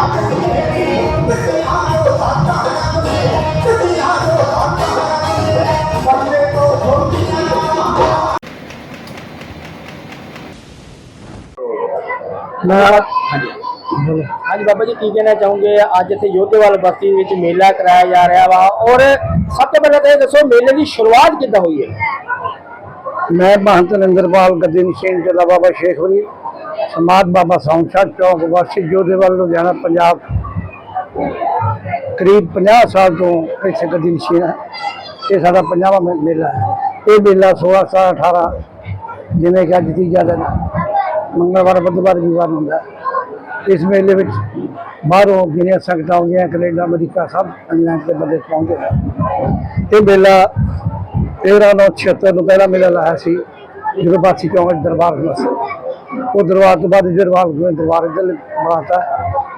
हाँ जी बाबा जी की कहना चाहोगे अज इत योधेवाल बस्ती मेला कराया जा रहा वा और सब तो पहले तो यह दसो मेले की शुरुआत किदा हुई है? मैं महंत नरेंद्रपाल गदिन सिंह जिला बाबा शेखपुरी। ਸਮਾਦ ਬਾਬਾ ਸੌਂਸ਼ਾ ਚੌਕ, ਵਾਸੀ ਜੋਧੇਵਾਲ ਲੁਧਿਆਣਾ, ਪੰਜਾਬ। ਕਰੀਬ 50 ਸਾਲ ਤੋਂ ਇੱਥੇ ਗੱਡੀ ਨਸ਼ੀਨ ਹੈ। ਇਹ ਸਾਡਾ 50ਵਾਂ ਮੇਲਾ ਹੈ। ਇਹ ਮੇਲਾ 16 17 18 ਜਿਵੇਂ ਕਿ ਅੱਜ ਤੀਜਾ ਦਿਨ ਮੰਗਲਵਾਰ, ਬੁੱਧਵਾਰ ਵੀਰਵਾਰ ਹੁੰਦਾ ਇਸ ਮੇਲੇ ਵਿੱਚ ਬਾਹਰੋਂ ਜਿਹੜੀਆਂ ਸੰਗਤਾਂ ਆਉਂਦੀਆਂ, ਕੈਨੇਡਾ, ਅਮਰੀਕਾ, ਸਭ ਇੰਗਲੈਂਡ ਦੇ ਬੰਦੇ ਪਹੁੰਚਦੇ ਨੇ। ਇਹ ਮੇਲਾ 13 ਨੌ 76 ਨੂੰ ਪਹਿਲਾ ਮੇਲਾ ਲਾਇਆ ਸੀ, ਜਦੋਂ ਬਾਸੀ ਚੌਂਕ ਦਰਬਾਰ ਹੁੰਦਾ ਸੀ ਉਹ ਦਰਬਾਰ ਤੋਂ ਬਾਅਦ ਇੱਧਰ ਦਰਬਾਰ ਹੋਇਆ ਦਰਬਾਰ ਇੱਧਰ ਬਣਾਤਾ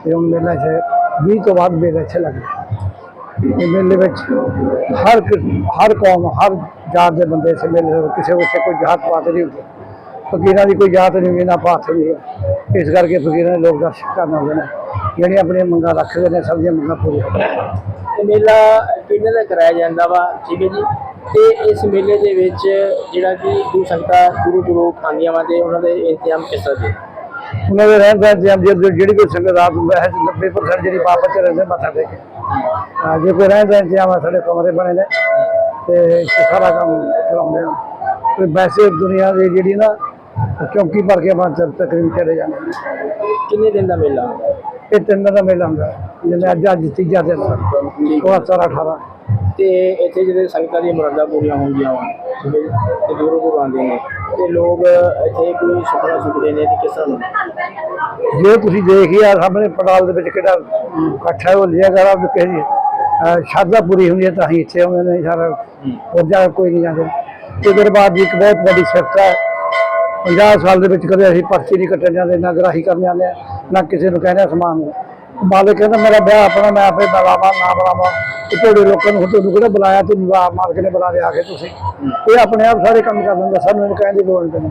ਤੇ ਹੁਣ ਮੇਲਾ ਹੈ 20 ਤੋਂ ਬਾਅਦ ਮੇਲਾ ਇੱਥੇ ਲੱਗਦਾ ਇਹ ਮੇਲੇ ਵਿੱਚ ਹਰ ਹਰ ਕੌਮ, ਹਰ ਜਾਤ ਦੇ ਬੰਦੇ ਇਸ ਮੇਲੇ ਕਿਸੇ ਵਿੱਚ ਕੋਈ ਜਾਤ ਪਾਤ ਨਹੀਂ ਹੁੰਦੀ। ਫਕੀਰਾਂ ਦੀ ਕੋਈ ਜਾਤ ਨਹੀਂ ਵੀ ਪਾਤ ਨਹੀਂ ਹੈ ਇਸ ਕਰਕੇ ਫਕੀਰਾਂ ਦੇ ਲੋਕ ਦਰਸ਼ਨ ਕਰਨ ਆਉਂਦੇ ਨੇ। ਜਿਹੜੀਆਂ ਆਪਣੀਆਂ ਮੰਗਾਂ ਰੱਖਦੇ ਨੇ, ਸਭ ਦੀਆਂ ਮੰਗਾਂ ਪੂਰੀਆਂ ਮੇਲਾ ਕਿੰਨੇ ਦਾ ਕਰਾਇਆ ਜਾਂਦਾ ਵਾ? ਠੀਕ ਹੈ ਜੀ। ਤੇ ਇਸ ਮੇਲੇ ਦੇ ਵਿੱਚ ਜਿਹੜਾ ਕਿ ਗੁਰੂ ਸੰਗਤਾਂ ਗੁਰੂ ਗੁਰੂ ਆਉਂਦੀਆਂ ਵਾ ਤੇ ਉਹਨਾਂ ਦੇ ਇੰਤਜ਼ਾਮ ਕਿਸ ਤਰ੍ਹਾਂ ਦੇ? ਉਹਨਾਂ ਦੇ ਰਹਿਣ ਦਾ ਇੰਤਜ਼ਾਮ ਜਿਹੜੀ ਕੋਈ ਸੰਗਤ ਨੂੰ ਵੈਸੇ 90% ਜਿਹੜੀ ਵਾਪਸ ਚ ਰਹਿੰਦੇ ਮੱਥਾ ਟੇਕ ਕੇ। ਹਾਂ, ਜੇ ਕੋਈ ਰਹਿਣ ਦਾ ਇੰਤਜ਼ਾਮ ਸਾਡੇ ਕਮਰੇ ਬਣੇ ਨੇ। ਤੇ ਸਾਰਾ ਕੰਮ ਚਲਾਉਂਦੇ ਆ। ਤੇ ਵੈਸੇ ਦੁਨੀਆ ਦੀ ਜਿਹੜੀ ਨਾ ਚੌਂਕੀ ਭਰ ਕੇ ਬਾਅਦ ਤਕਰੀਬ ਚਲੇ ਜਾਂਦੇ ਕਿੰਨੇ ਦਿਨ ਦਾ ਮੇਲਾ? ਇਹ ਤਿੰਨ ਦਿਨ ਦਾ ਮੇਲਾ ਹੁੰਦਾ। ਹੈ। ਜਿਵੇਂ ਅੱਜ ਅੱਜ ਤੀਜਾ ਦਿਨ। ਉਹ 17 18 ਤੇ ਇੱਥੇ ਜਿਹੜੇ ਸੰਗਤਾਂ ਦੀਆਂ ਮੁਰਾਦਾਂ ਪੂਰੀਆਂ ਹੁੰਦੀਆਂ ਵਾ ਜੀ ਤੇ ਦੂਰੋਂ ਦੂਰੋਂ ਆਉਂਦੇ ਨੇ ਤੇ ਲੋਕ ਇੱਥੇ ਕੋਈ ਸੁਪਨਾ ਸੁਪਦੇ ਨੇ ਤੇ ਕਿਸ ਨੂੰ? ਜੇ ਤੁਸੀਂ ਦੇਖਿਆ ਸਾਹਮਣੇ ਪੰਡਾਲ ਦੇ ਵਿੱਚ ਕਿਹੜਾ ਇਕੱਠ ਹੈ ਲਿਆ ਕਰਾ ਵੀ ਅਹ, ਸ਼ਰਧਾ ਪੂਰੀ ਹੁੰਦੀ ਹੈ ਤਾਂ ਹੀ ਇੱਥੇ ਆਉਂਦੇ ਨੇ ਸਾਰਾ ਹੋਰ ਜਾ ਕੋਈ ਨਹੀਂ ਜਾਂਦੇ। ਇਹਦੇ ਬਾਅਦ ਦੀ ਇੱਕ ਬਹੁਤ ਵੱਡੀ ਸਿਫਤ ਹੈ। 50 ਸਾਲ ਦੇ ਵਿੱਚ ਕਦੇ ਅਸੀਂ ਪਰਚੀ ਨਹੀਂ ਕੱਟਣ ਜਾਂਦੇ ਨਾ ਗਰਾਹੀ ਕਰਨ ਜਾਂਦੇ ਨਾ ਕਿਸੇ ਨੂੰ ਕਹਿੰਦੇ ਸਮਾਨ। ਨੂੰ ਮਾਲਕ ਕਹਿੰਦਾ ਮੇਰਾ ਵਿਆਹ ਆਪਣਾ ਮੈਂ ਆਪੇ ਬੁਲਾਵਾਂ ਨਾ ਬੁਲਾਵਾਂ ਤੁਹਾਡੇ ਲੋਕਾਂ ਨੂੰ ਤੁਹਾਨੂੰ ਕਿਹੜਾ ਬੁਲਾਇਆ ਤੇ ਮਾਲਕ ਨੇ ਬੁਲਾ ਲਿਆ ਆ ਕੇ ਤੁਸੀਂ। ਇਹ ਆਪਣੇ ਆਪ ਸਾਰੇ ਕੰਮ ਕਰ ਦਿੰਦਾ ਸਾਨੂੰ ਇਹਨੂੰ ਕਹਿਣ ਦੀ ਲੋੜ ਨਹੀਂ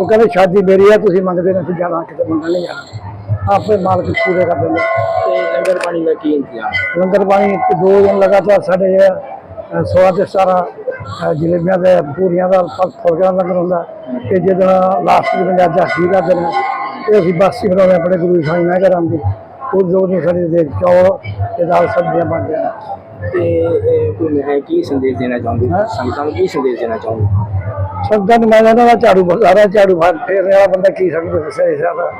ਉਹ ਕਹਿੰਦੇ ਸ਼ਾਦੀ ਮੇਰੀ ਆ ਤੁਸੀਂ ਮੰਗਦੇ ਨੇ ਤੁਸੀਂ ਜਾਣਾ ਕਿਤੇ ਮੰਗਣ ਨਹੀਂ ਜਾਣਾ। ਆਪੇ ਮਾਲਕ ਪੂਰੇ ਕਰ ਦਿੰਦੇ। ਤੇ ਲੰਗਰ ਪਾਣੀ ਦਾ ਕੀ ਇੰਤਜ਼ਾਮ? ਲੰਗਰ ਪਾਣੀ ਦੋ ਦਿਨ ਲਗਾਤਾਰ ਸਾਡੇ ਸੋਆ ਤੇ ਸਾਰਾ ਜਲੇਬੀਆਂ ਦੇ ਪੂਰੀਆਂ ਦਾ ਫਲ- ਫੁਲਕਿਆਂ ਦਾ ਲੰਗਰ ਹੁੰਦਾ। ਤੇ ਜਦੋਂ ਲਾਸਟ ਦਿਨ ਅੱਜ ਹਸੀ ਦਾ ਦਿਨ ਇਹ ਅਸੀਂ ਬਾਸੀ ਬਣਾਉਂਦੇ ਆਪਣੇ ਗੁਰੂ ਸਾਈਂ ਮੈਂ ਕਰਾਂ ਦੀ ਉਹ ਦੋ ਦਿਨ ਸਾਡੇ ਦੇ ਚੌਲ ਤੇ ਦਾਲ ਸਬਜ਼ੀਆਂ ਬਣਦੀਆਂ ਨੇ ਤੇ ਇਹ ਕੋਈ ਮੈਂ ਕੀ ਸੰਦੇਸ਼ ਦੇਣਾ ਚਾਹੁੰਦੀ? ਹੈਂ? ਸੰਗਤਾਂ ਨੂੰ ਕੀ ਸੰਦੇਸ਼ ਦੇਣਾ ਚਾਹੁੰਦੀ? ਸੰਗਤਾਂ ਨੂੰ ਮੈਂ ਕਹਿੰਦਾ ਵਾ ਝਾੜੂ ਬਜ਼ਾਰਾ ਝਾੜੂ ਫੜ ਫੇਰਨੇ ਵਾਲਾ ਬੰਦਾ ਕੀ ਸਕਦਾ ਦੱਸਿਆ ਇਸ ਦਾ।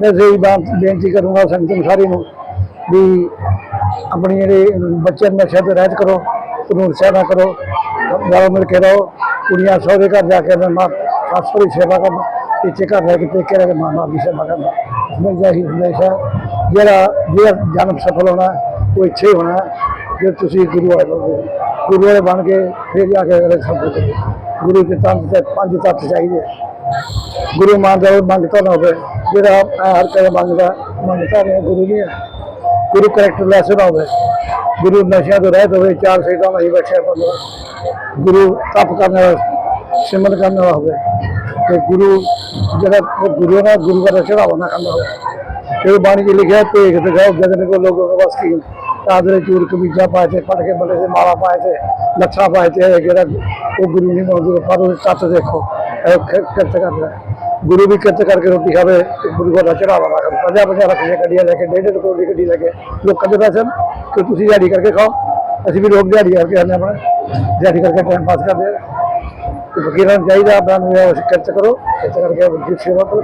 ਮੈਂ ਸਹੀ ਬਾਤ ਬੇਨਤੀ ਕਰੂੰਗਾ ਸੰਗਤ ਨੂੰ ਸਾਰੀ ਨੂੰ ਵੀ ਆਪਣੀ ਜਿਹੜੇ ਬੱਚੇ ਨਸ਼ੇ ਤੋਂ ਰਹਿਤ ਕਰੋ ਕਾਨੂੰਨ ਸੇਵਾ ਕਰੋ ਰਲ ਮਿਲ ਕੇ ਰਹੋ ਕੁੜੀਆਂ ਸਹੁਰੇ ਘਰ ਜਾ ਕੇ ਮਾਂ ਸੱਸ ਦੀ ਸੇਵਾ ਕਰਨ ਇੱਥੇ ਘਰ ਰਹਿ ਕੇ ਪੇਕੇ ਰਹਿ ਕੇ ਮਾਂ ਬਾਪ ਦੀ ਸੇਵਾ ਕਰਨਾ। ਮੈਂ ਜਾਹੀ ਸੰਦੇਸ਼ ਹੈ ਜਿਹੜਾ ਜਿਹੜਾ ਜਨਮ ਸਫਲ ਹੋਣਾ, ਉਹ ਇੱਥੇ ਹੀ ਹੋਣਾ, ਜੇ ਤੁਸੀਂ ਗੁਰੂ ਵਾਲੇ ਬਣੋਗੇ। ਗੁਰੂ ਵਾਲੇ ਬਣ ਕੇ ਫਿਰ ਜਾ ਕੇ ਅਗਲੇ ਸਭ ਕੁਝ ਗੁਰੂ ਦੇ ਤੰਤ ਤੇ ਪੰਜ ਤੱਤ ਚਾਹੀਦੇ ਗੁਰੂ ਮੰਗਦਾ ਉਹ ਮੰਗਤਾ ਨਾ ਹੋਵੇ। ਜਿਹੜਾ ਮੈਂ ਹਰ ਕਦੇ ਮੰਗਦਾ ਮੰਗਤਾ ਨਹੀਂ ਗੁਰੂ ਨਹੀਂ ਹੈ। ਗੁਰੂ ਕਰੈਕਟਰ ਲੈਸ ਨਾ ਹੋਵੇ। ਗੁਰੂ ਨਸ਼ਿਆਂ ਤੋਂ ਰਹਿਤ ਹੋਵੇ, ਚਾਰ ਸੇਟਾਂ ਨਹੀਂ ਬਖਸ਼ਿਆ ਬੰਦਾ ਗੁਰੂ ਤਪ ਕਰਨ ਵਾਲਾ, ਸਿਮਰਨ ਕਰਨ ਵਾਲਾ ਹੋਵੇ। ਤੇ ਗੁਰੂ ਜਿਹੜਾ ਉਹ ਗੁਰੂ ਨਾਲ ਗੁਰੂ ਦਾ ਚੜਾਵਾ ਨਾ ਕਰਨਾ ਹੋਵੇ। ਇਹ ਬਾਣੀ 'ਚ ਲਿਖਿਆ, ਭੇਖ ਦਿਖਾਓ ਜਾਓ ਜਗਨ ਕੋ ਲੋਗੋ ਕੋ ਬਸ ਕੀ ਤਾਦਰੇ ਚੂਰ ਕਬੀਜਾ ਪਾਏ ਤੇ ਪੜ ਕੇ ਬੜੇ ਤੇ, ਮਾਲਾ ਪਾਏ ਤੇ ਲੱਛਾ ਪਾਏ ਤੇ, ਇਹ ਜਿਹੜਾ ਉਹ ਗੁਰੂ ਨਹੀਂ ਮੰਨਦੇ ਪਰ ਉਹ ਤੱਤ ਦੇਖੋ। ਇਹ ਕਿਰਤ ਕਰਦਾ ਗੁਰੂ ਵੀ ਕਿਰਤ ਕਰਕੇ ਰੋਟੀ ਖਾਵੇ ਤੇ ਗੁਰੂ ਦਾ ਚੜਾਵਾ ਨਾ ਕਰੇ। ਪੰਜਾਹ ਪੰਜਾਹ ਲੱਖ ਦੀਆਂ ਗੱਡੀਆਂ ਲੈ ਕੇ, ਡੇਢ ਡੇਢ ਕਰੋੜ ਦੀ ਗੱਡੀ ਲੈ ਕੇ, ਲੋਕਾਂ ਦੇ ਪੈਸੇ ਕਿ ਤੁਸੀਂ ਦਿਹਾੜੀ ਕਰਕੇ ਖਾਓ। ਅਸੀਂ ਵੀ ਲੋਕ ਦਿਹਾੜੀ ਕਰਕੇ ਖਾਂਦੇ ਆਪਣਾ। ਦਿਹਾੜੀ ਕਰਕੇ ਟਾਈਮ ਪਾਸ ਕਰਦੇ ਆ ਤੇ ਫਕੀਰਾਂ ਨੂੰ ਚਾਹੀਦਾ ਆਪਣਾ ਨੂੰ ਇਹ ਕਿਰਤ ਕਰੋ। ਕਿਰਤ ਕਰਕੇ ਆਪਣੀ ਸੇਵਾ ਕਰੋ